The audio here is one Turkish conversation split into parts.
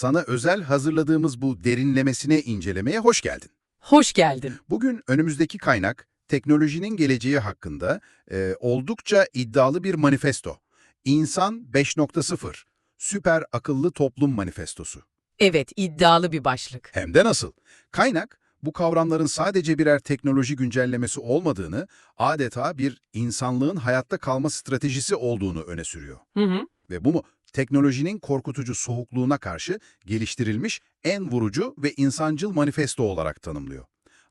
Sana özel hazırladığımız bu derinlemesine incelemeye hoş geldin. Hoş geldin. Bugün önümüzdeki kaynak, teknolojinin geleceği hakkında e, oldukça iddialı bir manifesto. İnsan 5.0, Süper Akıllı Toplum Manifestosu. Evet, iddialı bir başlık. Hem de nasıl? Kaynak, bu kavramların sadece birer teknoloji güncellemesi olmadığını, adeta bir insanlığın hayatta kalma stratejisi olduğunu öne sürüyor. Hı hı. Ve bu mu teknolojinin korkutucu soğukluğuna karşı geliştirilmiş en vurucu ve insancıl manifesto olarak tanımlıyor.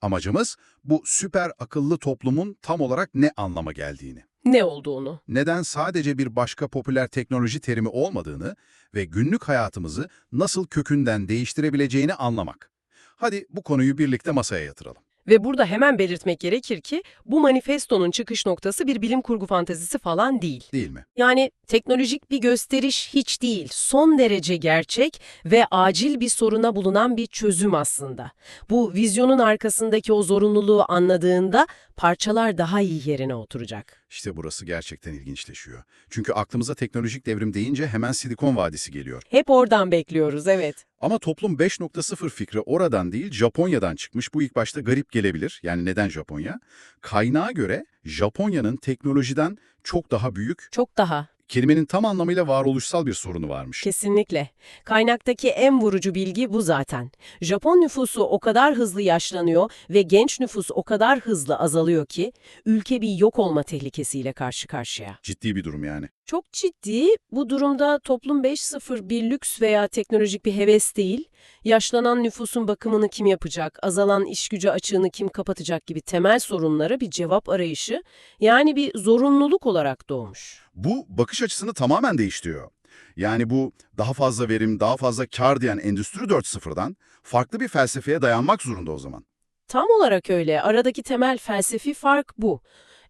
Amacımız bu süper akıllı toplumun tam olarak ne anlama geldiğini, Ne olduğunu. neden sadece bir başka popüler teknoloji terimi olmadığını ve günlük hayatımızı nasıl kökünden değiştirebileceğini anlamak. Hadi bu konuyu birlikte masaya yatıralım. Ve burada hemen belirtmek gerekir ki bu manifestonun çıkış noktası bir bilim kurgu fantezisi falan değil. Değil mi? Yani teknolojik bir gösteriş hiç değil, son derece gerçek ve acil bir soruna bulunan bir çözüm aslında. Bu vizyonun arkasındaki o zorunluluğu anladığında parçalar daha iyi yerine oturacak. İşte burası gerçekten ilginçleşiyor. Çünkü aklımıza teknolojik devrim deyince hemen Silikon Vadisi geliyor. Hep oradan bekliyoruz, evet. Ama toplum 5.0 fikri oradan değil Japonya'dan çıkmış. Bu ilk başta garip gelebilir. Yani neden Japonya? Kaynağa göre Japonya'nın teknolojiden çok daha büyük, Çok daha. Kelimenin tam anlamıyla varoluşsal bir sorunu varmış. Kesinlikle. Kaynaktaki en vurucu bilgi bu zaten. Japon nüfusu o kadar hızlı yaşlanıyor ve genç nüfus o kadar hızlı azalıyor ki ülke bir yok olma tehlikesiyle karşı karşıya. Ciddi bir durum yani. Çok ciddi. Bu durumda toplum 5.0 bir lüks veya teknolojik bir heves değil, yaşlanan nüfusun bakımını kim yapacak, azalan iş gücü açığını kim kapatacak gibi temel sorunlara bir cevap arayışı, yani bir zorunluluk olarak doğmuş. Bu bakış açısını tamamen değiştiriyor. Yani bu daha fazla verim, daha fazla kar diyen Endüstri 4.0'dan farklı bir felsefeye dayanmak zorunda o zaman. Tam olarak öyle. Aradaki temel felsefi fark bu.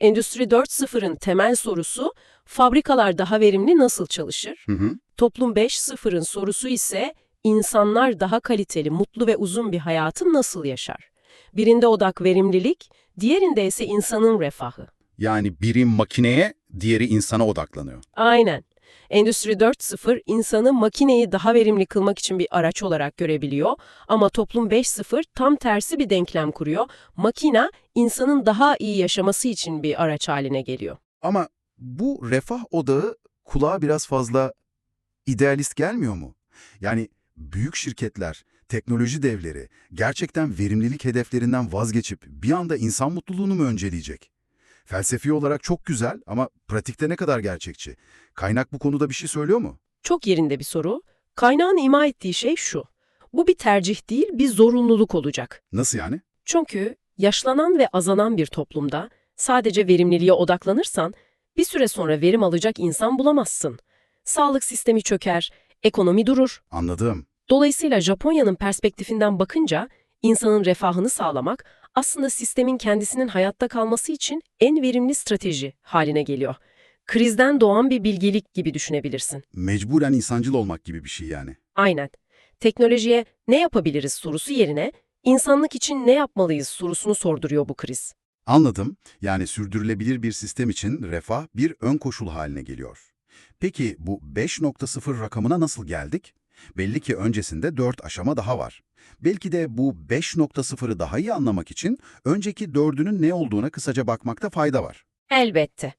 Endüstri 4.0'ın temel sorusu, fabrikalar daha verimli nasıl çalışır? Hı hı. Toplum 5.0'ın sorusu ise, insanlar daha kaliteli, mutlu ve uzun bir hayatı nasıl yaşar? Birinde odak verimlilik, diğerinde ise insanın refahı. Yani biri makineye, diğeri insana odaklanıyor. Aynen. Endüstri 4.0 insanı makineyi daha verimli kılmak için bir araç olarak görebiliyor ama toplum 5.0 tam tersi bir denklem kuruyor. Makina insanın daha iyi yaşaması için bir araç haline geliyor. Ama bu refah odağı kulağa biraz fazla idealist gelmiyor mu? Yani büyük şirketler, teknoloji devleri gerçekten verimlilik hedeflerinden vazgeçip bir anda insan mutluluğunu mu önceleyecek? Felsefi olarak çok güzel ama pratikte ne kadar gerçekçi? Kaynak bu konuda bir şey söylüyor mu? Çok yerinde bir soru. Kaynağın ima ettiği şey şu. Bu bir tercih değil, bir zorunluluk olacak. Nasıl yani? Çünkü yaşlanan ve azalan bir toplumda sadece verimliliğe odaklanırsan bir süre sonra verim alacak insan bulamazsın. Sağlık sistemi çöker, ekonomi durur. Anladım. Dolayısıyla Japonya'nın perspektifinden bakınca insanın refahını sağlamak aslında sistemin kendisinin hayatta kalması için en verimli strateji haline geliyor. Krizden doğan bir bilgelik gibi düşünebilirsin. Mecburen insancıl olmak gibi bir şey yani. Aynen. Teknolojiye ne yapabiliriz sorusu yerine insanlık için ne yapmalıyız sorusunu sorduruyor bu kriz. Anladım. Yani sürdürülebilir bir sistem için refah bir ön koşul haline geliyor. Peki bu 5.0 rakamına nasıl geldik? Belli ki öncesinde 4 aşama daha var. Belki de bu 5.0'ı daha iyi anlamak için önceki 4'ünün ne olduğuna kısaca bakmakta fayda var. Elbette.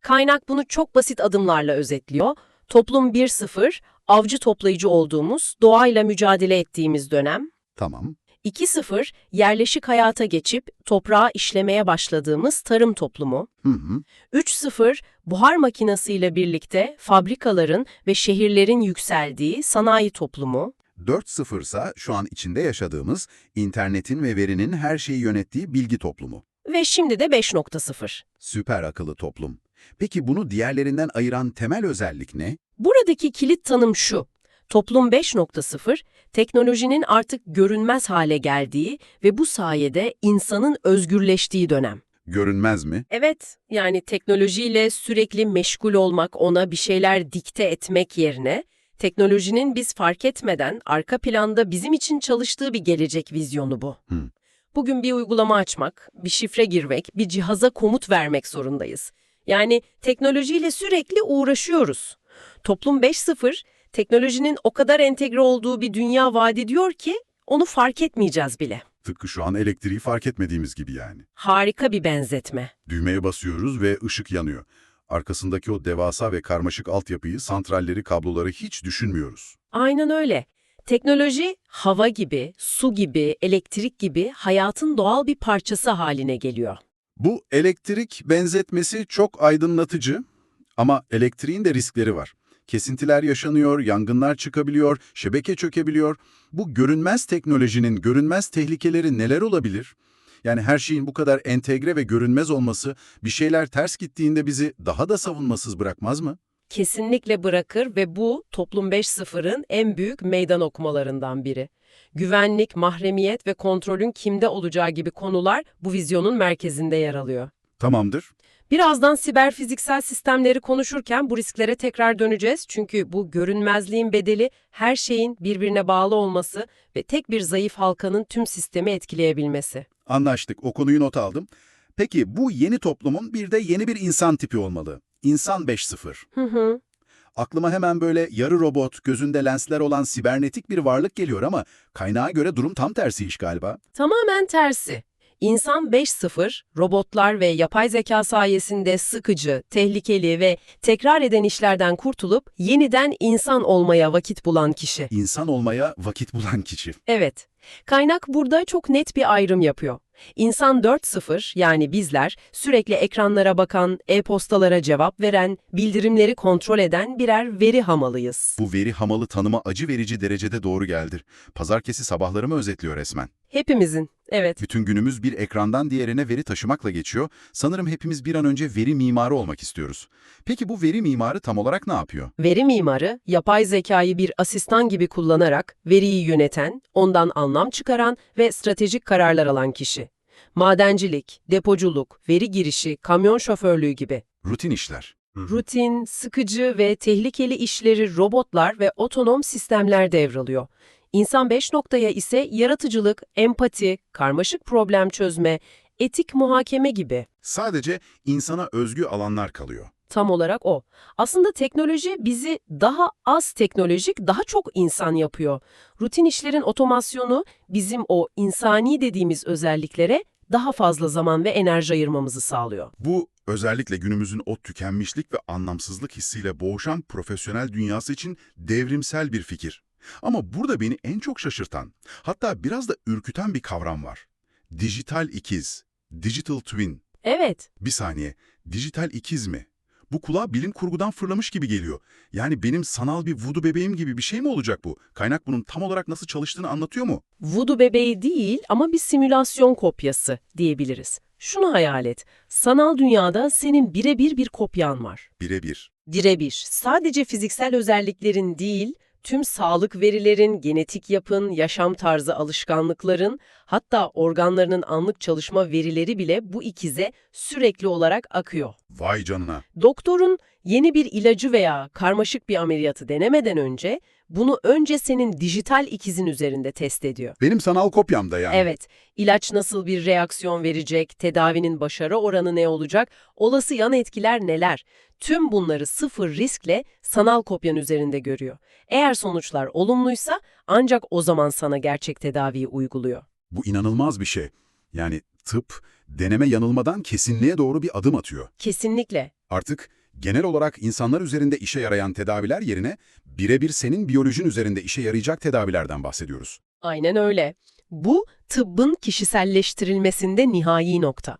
Kaynak bunu çok basit adımlarla özetliyor. Toplum 1.0, avcı toplayıcı olduğumuz, doğayla mücadele ettiğimiz dönem. Tamam. 2.0, yerleşik hayata geçip toprağı işlemeye başladığımız tarım toplumu. Hı hı. 3.0, buhar makinesiyle birlikte fabrikaların ve şehirlerin yükseldiği sanayi toplumu. 4.0 ise şu an içinde yaşadığımız internetin ve verinin her şeyi yönettiği bilgi toplumu. Ve şimdi de 5.0. Süper akıllı toplum. Peki bunu diğerlerinden ayıran temel özellik ne? Buradaki kilit tanım şu. Toplum 5.0, teknolojinin artık görünmez hale geldiği ve bu sayede insanın özgürleştiği dönem. Görünmez mi? Evet, yani teknolojiyle sürekli meşgul olmak, ona bir şeyler dikte etmek yerine, teknolojinin biz fark etmeden arka planda bizim için çalıştığı bir gelecek vizyonu bu. Hı. Bugün bir uygulama açmak, bir şifre girmek, bir cihaza komut vermek zorundayız. Yani teknolojiyle sürekli uğraşıyoruz. Toplum 5.0, Teknolojinin o kadar entegre olduğu bir dünya vaat ediyor ki onu fark etmeyeceğiz bile. Tıpkı şu an elektriği fark etmediğimiz gibi yani. Harika bir benzetme. Düğmeye basıyoruz ve ışık yanıyor. Arkasındaki o devasa ve karmaşık altyapıyı, santralleri, kabloları hiç düşünmüyoruz. Aynen öyle. Teknoloji hava gibi, su gibi, elektrik gibi hayatın doğal bir parçası haline geliyor. Bu elektrik benzetmesi çok aydınlatıcı ama elektriğin de riskleri var. Kesintiler yaşanıyor, yangınlar çıkabiliyor, şebeke çökebiliyor. Bu görünmez teknolojinin görünmez tehlikeleri neler olabilir? Yani her şeyin bu kadar entegre ve görünmez olması bir şeyler ters gittiğinde bizi daha da savunmasız bırakmaz mı? Kesinlikle bırakır ve bu Toplum 5.0'ın en büyük meydan okumalarından biri. Güvenlik, mahremiyet ve kontrolün kimde olacağı gibi konular bu vizyonun merkezinde yer alıyor. Tamamdır. Birazdan siber fiziksel sistemleri konuşurken bu risklere tekrar döneceğiz. Çünkü bu görünmezliğin bedeli her şeyin birbirine bağlı olması ve tek bir zayıf halkanın tüm sistemi etkileyebilmesi. Anlaştık. O konuyu not aldım. Peki bu yeni toplumun bir de yeni bir insan tipi olmalı. İnsan 5.0. Hı hı. Aklıma hemen böyle yarı robot, gözünde lensler olan sibernetik bir varlık geliyor ama kaynağa göre durum tam tersi iş galiba. Tamamen tersi. İnsan 5.0, robotlar ve yapay zeka sayesinde sıkıcı, tehlikeli ve tekrar eden işlerden kurtulup yeniden insan olmaya vakit bulan kişi. İnsan olmaya vakit bulan kişi. Evet. Kaynak burada çok net bir ayrım yapıyor. İnsan 4.0 yani bizler sürekli ekranlara bakan, e-postalara cevap veren, bildirimleri kontrol eden birer veri hamalıyız. Bu veri hamalı tanıma acı verici derecede doğru geldi. Pazartesi sabahlarımı özetliyor resmen. Hepimizin, evet. Bütün günümüz bir ekrandan diğerine veri taşımakla geçiyor. Sanırım hepimiz bir an önce veri mimarı olmak istiyoruz. Peki bu veri mimarı tam olarak ne yapıyor? Veri mimarı, yapay zekayı bir asistan gibi kullanarak veriyi yöneten, ondan anlam çıkaran ve stratejik kararlar alan kişi. Madencilik, depoculuk, veri girişi, kamyon şoförlüğü gibi. Rutin işler. Rutin, sıkıcı ve tehlikeli işleri robotlar ve otonom sistemler devralıyor. İnsan 5 noktaya ise yaratıcılık, empati, karmaşık problem çözme, etik muhakeme gibi. Sadece insana özgü alanlar kalıyor. Tam olarak o. Aslında teknoloji bizi daha az teknolojik, daha çok insan yapıyor. Rutin işlerin otomasyonu bizim o insani dediğimiz özelliklere daha fazla zaman ve enerji ayırmamızı sağlıyor. Bu özellikle günümüzün o tükenmişlik ve anlamsızlık hissiyle boğuşan profesyonel dünyası için devrimsel bir fikir. Ama burada beni en çok şaşırtan, hatta biraz da ürküten bir kavram var. Dijital ikiz, digital twin. Evet, Bir saniye, dijital ikiz mi? Bu kulağa bilim kurgudan fırlamış gibi geliyor. Yani benim sanal bir voodoo bebeğim gibi bir şey mi olacak bu? Kaynak bunun tam olarak nasıl çalıştığını anlatıyor mu? voodoo bebeği değil ama bir simülasyon kopyası diyebiliriz. Şunu hayal et, sanal dünyada senin birebir bir kopyan var. Birebir. Birebir, sadece fiziksel özelliklerin değil, tüm sağlık verilerin, genetik yapın, yaşam tarzı alışkanlıkların, hatta organlarının anlık çalışma verileri bile bu ikize sürekli olarak akıyor. Vay canına. Doktorun yeni bir ilacı veya karmaşık bir ameliyatı denemeden önce bunu önce senin dijital ikizin üzerinde test ediyor. Benim sanal kopyamda yani. Evet, ilaç nasıl bir reaksiyon verecek, tedavinin başarı oranı ne olacak, olası yan etkiler neler? Tüm bunları sıfır riskle sanal kopyan üzerinde görüyor. Eğer sonuçlar olumluysa ancak o zaman sana gerçek tedaviyi uyguluyor. Bu inanılmaz bir şey. Yani tıp, deneme yanılmadan kesinliğe doğru bir adım atıyor. Kesinlikle. Artık genel olarak insanlar üzerinde işe yarayan tedaviler yerine birebir senin biyolojin üzerinde işe yarayacak tedavilerden bahsediyoruz. Aynen öyle. Bu tıbbın kişiselleştirilmesinde nihai nokta.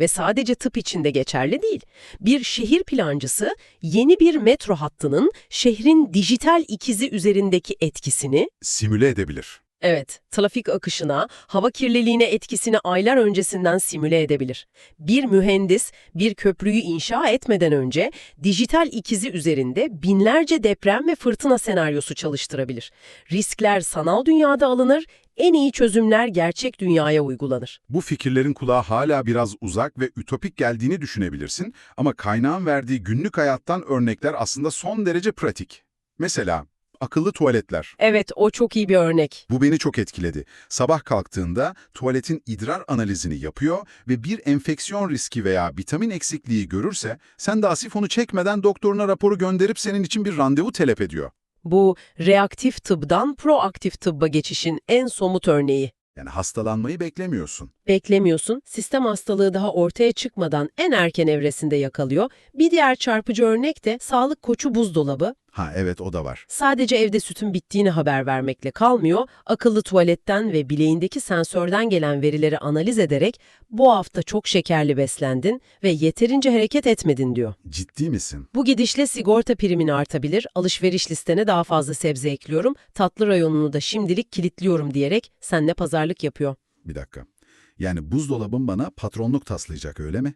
Ve sadece tıp içinde geçerli değil. Bir şehir plancısı yeni bir metro hattının şehrin dijital ikizi üzerindeki etkisini, Simüle edebilir. evet, trafik akışına, hava kirliliğine etkisini aylar öncesinden simüle edebilir. Bir mühendis bir köprüyü inşa etmeden önce dijital ikizi üzerinde binlerce deprem ve fırtına senaryosu çalıştırabilir. Riskler sanal dünyada alınır, en iyi çözümler gerçek dünyaya uygulanır. Bu fikirlerin kulağa hala biraz uzak ve ütopik geldiğini düşünebilirsin ama kaynağın verdiği günlük hayattan örnekler aslında son derece pratik. Mesela akıllı tuvaletler. Evet, o çok iyi bir örnek. Bu beni çok etkiledi. Sabah kalktığında tuvaletin idrar analizini yapıyor ve bir enfeksiyon riski veya vitamin eksikliği görürse sen daha sifonu çekmeden doktoruna raporu gönderip senin için bir randevu talep ediyor. Bu reaktif tıbdan proaktif tıbba geçişin en somut örneği. Yani hastalanmayı beklemiyorsun. Beklemiyorsun, sistem hastalığı daha ortaya çıkmadan en erken evresinde yakalıyor. Bir diğer çarpıcı örnek de sağlık koçu buzdolabı. Ha evet o da var. Sadece evde sütün bittiğini haber vermekle kalmıyor, akıllı tuvaletten ve bileğindeki sensörden gelen verileri analiz ederek bu hafta çok şekerli beslendin ve yeterince hareket etmedin diyor. Ciddi misin? Bu gidişle sigorta primin artabilir, alışveriş listene daha fazla sebze ekliyorum, tatlı rayonunu da şimdilik kilitliyorum diyerek seninle pazarlık yapıyor. Bir dakika. Yani buzdolabın bana patronluk taslayacak öyle mi?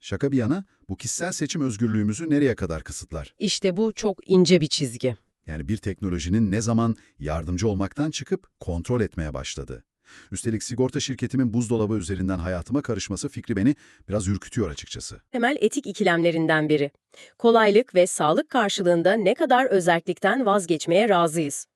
Şaka bir yana bu kişisel seçim özgürlüğümüzü nereye kadar kısıtlar? İşte bu çok ince bir çizgi. Yani bir teknolojinin ne zaman yardımcı olmaktan çıkıp kontrol etmeye başladı. Üstelik sigorta şirketimin buzdolabı üzerinden hayatıma karışması fikri beni biraz ürkütüyor açıkçası. Temel etik ikilemlerinden biri. Kolaylık ve sağlık karşılığında ne kadar özellikten vazgeçmeye razıyız?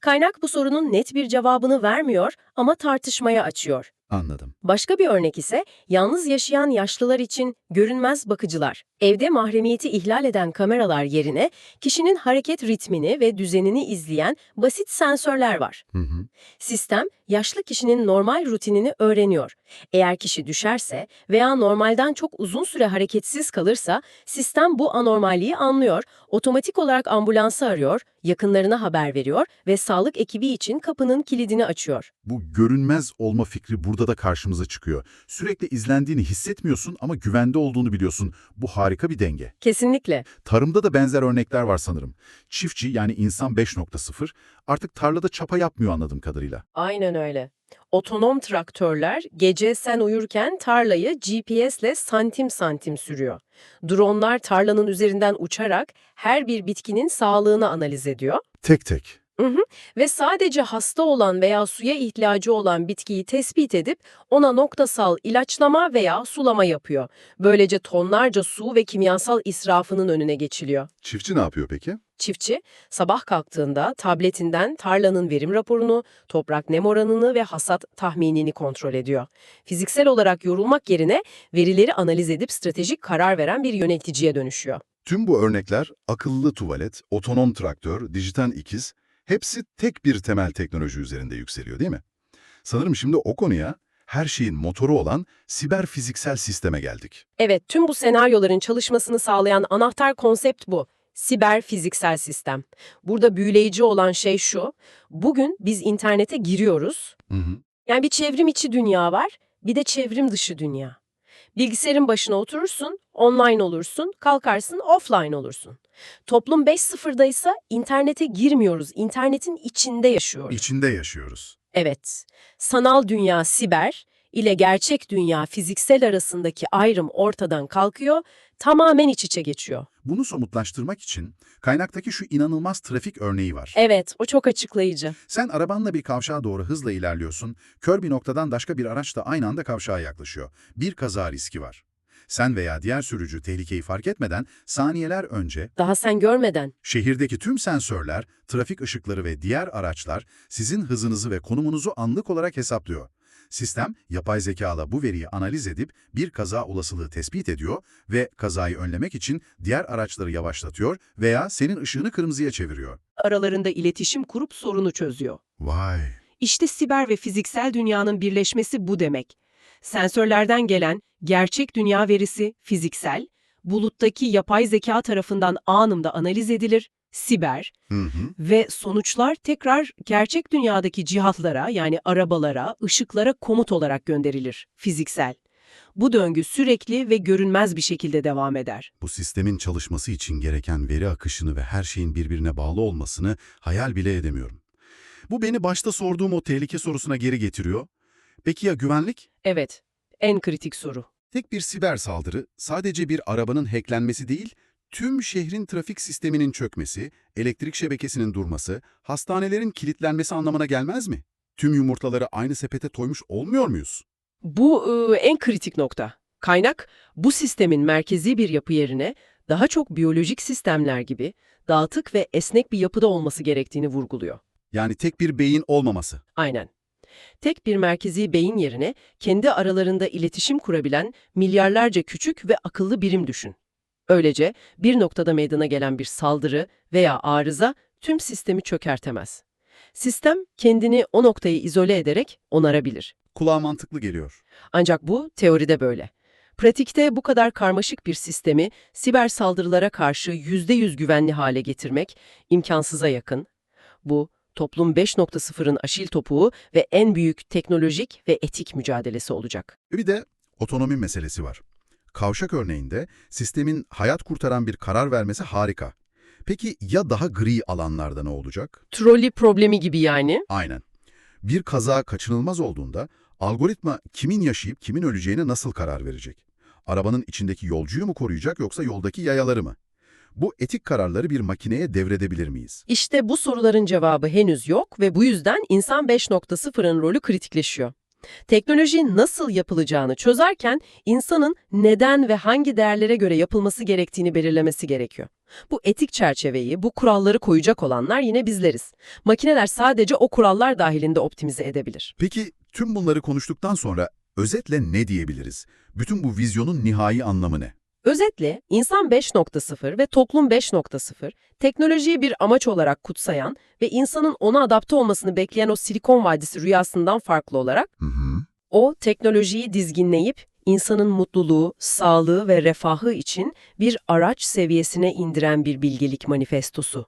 Kaynak bu sorunun net bir cevabını vermiyor ama tartışmaya açıyor. Anladım. Başka bir örnek ise yalnız yaşayan yaşlılar için görünmez bakıcılar. Evde mahremiyeti ihlal eden kameralar yerine kişinin hareket ritmini ve düzenini izleyen basit sensörler var. Hı hı. Sistem, yaşlı kişinin normal rutinini öğreniyor. Eğer kişi düşerse veya normalden çok uzun süre hareketsiz kalırsa, sistem bu anormalliği anlıyor, otomatik olarak ambulansı arıyor, yakınlarına haber veriyor ve sağlık ekibi için kapının kilidini açıyor. Bu görünmez olma fikri burada da karşımıza çıkıyor. Sürekli izlendiğini hissetmiyorsun ama güvende olduğunu biliyorsun. Bu harika bir denge. Kesinlikle. Tarımda da benzer örnekler var sanırım. Çiftçi yani insan 5.0 artık tarlada çapa yapmıyor anladığım kadarıyla. Aynen öyle. Otonom traktörler gece sen uyurken tarlayı GPS'le santim santim sürüyor. Dronlar tarlanın üzerinden uçarak her bir bitkinin sağlığını analiz ediyor. Tek tek. Ve sadece hasta olan veya suya ihtiyacı olan bitkiyi tespit edip ona noktasal ilaçlama veya sulama yapıyor. Böylece tonlarca su ve kimyasal israfının önüne geçiliyor. Çiftçi ne yapıyor peki? Çiftçi sabah kalktığında tabletinden tarlanın verim raporunu, toprak nem oranını ve hasat tahminini kontrol ediyor. Fiziksel olarak yorulmak yerine verileri analiz edip stratejik karar veren bir yöneticiye dönüşüyor. Tüm bu örnekler akıllı tuvalet, otonom traktör, dijital ikiz hepsi tek bir temel teknoloji üzerinde yükseliyor değil mi? Sanırım şimdi o konuya her şeyin motoru olan siber fiziksel sisteme geldik. Evet, tüm bu senaryoların çalışmasını sağlayan anahtar konsept bu. Siber fiziksel sistem. Burada büyüleyici olan şey şu, bugün biz internete giriyoruz. Hı hı. Yani bir çevrim içi dünya var, bir de çevrim dışı dünya. Bilgisayarın başına oturursun, online olursun, kalkarsın, offline olursun. Toplum 5.0'da ise internete girmiyoruz, internetin içinde yaşıyoruz. İçinde yaşıyoruz. Evet, sanal dünya siber ile gerçek dünya fiziksel arasındaki ayrım ortadan kalkıyor, tamamen iç içe geçiyor. Bunu somutlaştırmak için kaynaktaki şu inanılmaz trafik örneği var. Evet, o çok açıklayıcı. Sen arabanla bir kavşağa doğru hızla ilerliyorsun, kör bir noktadan başka bir araç da aynı anda kavşağa yaklaşıyor. Bir kaza riski var. Sen veya diğer sürücü tehlikeyi fark etmeden saniyeler önce Daha sen görmeden. şehirdeki tüm sensörler, trafik ışıkları ve diğer araçlar sizin hızınızı ve konumunuzu anlık olarak hesaplıyor. Sistem, yapay zekala bu veriyi analiz edip bir kaza olasılığı tespit ediyor ve kazayı önlemek için diğer araçları yavaşlatıyor veya senin ışığını kırmızıya çeviriyor. Aralarında iletişim kurup sorunu çözüyor. Vay! İşte siber ve fiziksel dünyanın birleşmesi bu demek. Sensörlerden gelen gerçek dünya verisi fiziksel, buluttaki yapay zeka tarafından anında analiz edilir, siber Hı hı. ve sonuçlar tekrar gerçek dünyadaki cihazlara yani arabalara, ışıklara komut olarak gönderilir, fiziksel. Bu döngü sürekli ve görünmez bir şekilde devam eder. Bu sistemin çalışması için gereken veri akışını ve her şeyin birbirine bağlı olmasını hayal bile edemiyorum. Bu beni başta sorduğum o tehlike sorusuna geri getiriyor. Peki ya güvenlik? Evet, en kritik soru. Tek bir siber saldırı sadece bir arabanın hacklenmesi değil, tüm şehrin trafik sisteminin çökmesi, elektrik şebekesinin durması, hastanelerin kilitlenmesi anlamına gelmez mi? Tüm yumurtaları aynı sepete koymuş olmuyor muyuz? Bu e, en kritik nokta. Kaynak, bu sistemin merkezi bir yapı yerine daha çok biyolojik sistemler gibi dağıtık ve esnek bir yapıda olması gerektiğini vurguluyor. Yani tek bir beyin olmaması. Aynen. Tek bir merkezi beyin yerine kendi aralarında iletişim kurabilen milyarlarca küçük ve akıllı birim düşün. Öylece bir noktada meydana gelen bir saldırı veya arıza tüm sistemi çökertemez. Sistem kendini o noktayı izole ederek onarabilir. Kulağa mantıklı geliyor. Ancak bu teoride böyle. Pratikte bu kadar karmaşık bir sistemi siber saldırılara karşı %100 güvenli hale getirmek imkansıza yakın. Bu toplum 5.0'ın aşil topuğu ve en büyük teknolojik ve etik mücadelesi olacak. Bir de otonomi meselesi var. Kavşak örneğinde sistemin hayat kurtaran bir karar vermesi harika. Peki ya daha gri alanlarda ne olacak? Trolley problemi gibi yani. Aynen. Bir kaza kaçınılmaz olduğunda algoritma kimin yaşayıp kimin öleceğine nasıl karar verecek? Arabanın içindeki yolcuyu mu koruyacak yoksa yoldaki yayaları mı? Bu etik kararları bir makineye devredebilir miyiz? İşte bu soruların cevabı henüz yok ve bu yüzden insan 5.0'ın rolü kritikleşiyor. Teknoloji nasıl yapılacağını çözerken insanın neden ve hangi değerlere göre yapılması gerektiğini belirlemesi gerekiyor. Bu etik çerçeveyi, bu kuralları koyacak olanlar yine bizleriz. Makineler sadece o kurallar dahilinde optimize edebilir. Peki tüm bunları konuştuktan sonra özetle ne diyebiliriz? Bütün bu vizyonun nihai anlamı ne? Özetle insan 5.0 ve toplum 5.0 teknolojiyi bir amaç olarak kutsayan ve insanın ona adapte olmasını bekleyen o Silikon Vadisi rüyasından farklı olarak Hı hı. o teknolojiyi dizginleyip insanın mutluluğu, sağlığı ve refahı için bir araç seviyesine indiren bir bilgelik manifestosu.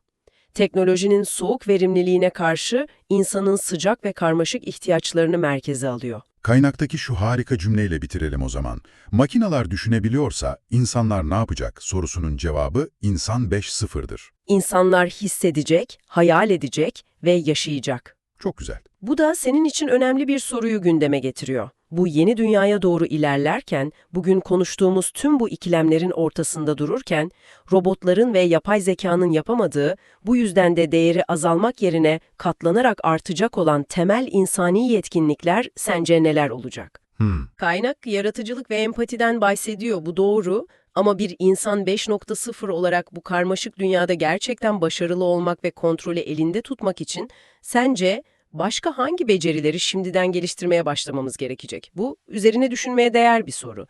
Teknolojinin soğuk verimliliğine karşı insanın sıcak ve karmaşık ihtiyaçlarını merkeze alıyor. Kaynaktaki şu harika cümleyle bitirelim o zaman. Makineler düşünebiliyorsa insanlar ne yapacak sorusunun cevabı insan 5.0'dır. İnsanlar hissedecek, hayal edecek ve yaşayacak. Çok güzel. Bu da senin için önemli bir soruyu gündeme getiriyor. Bu yeni dünyaya doğru ilerlerken, bugün konuştuğumuz tüm bu ikilemlerin ortasında dururken, robotların ve yapay zekanın yapamadığı, bu yüzden de değeri azalmak yerine katlanarak artacak olan temel insani yetkinlikler sence neler olacak? Hmm. Kaynak yaratıcılık ve empatiden bahsediyor, bu doğru. Ama bir insan 5.0 olarak bu karmaşık dünyada gerçekten başarılı olmak ve kontrolü elinde tutmak için sence başka hangi becerileri şimdiden geliştirmeye başlamamız gerekecek? Bu üzerine düşünmeye değer bir soru.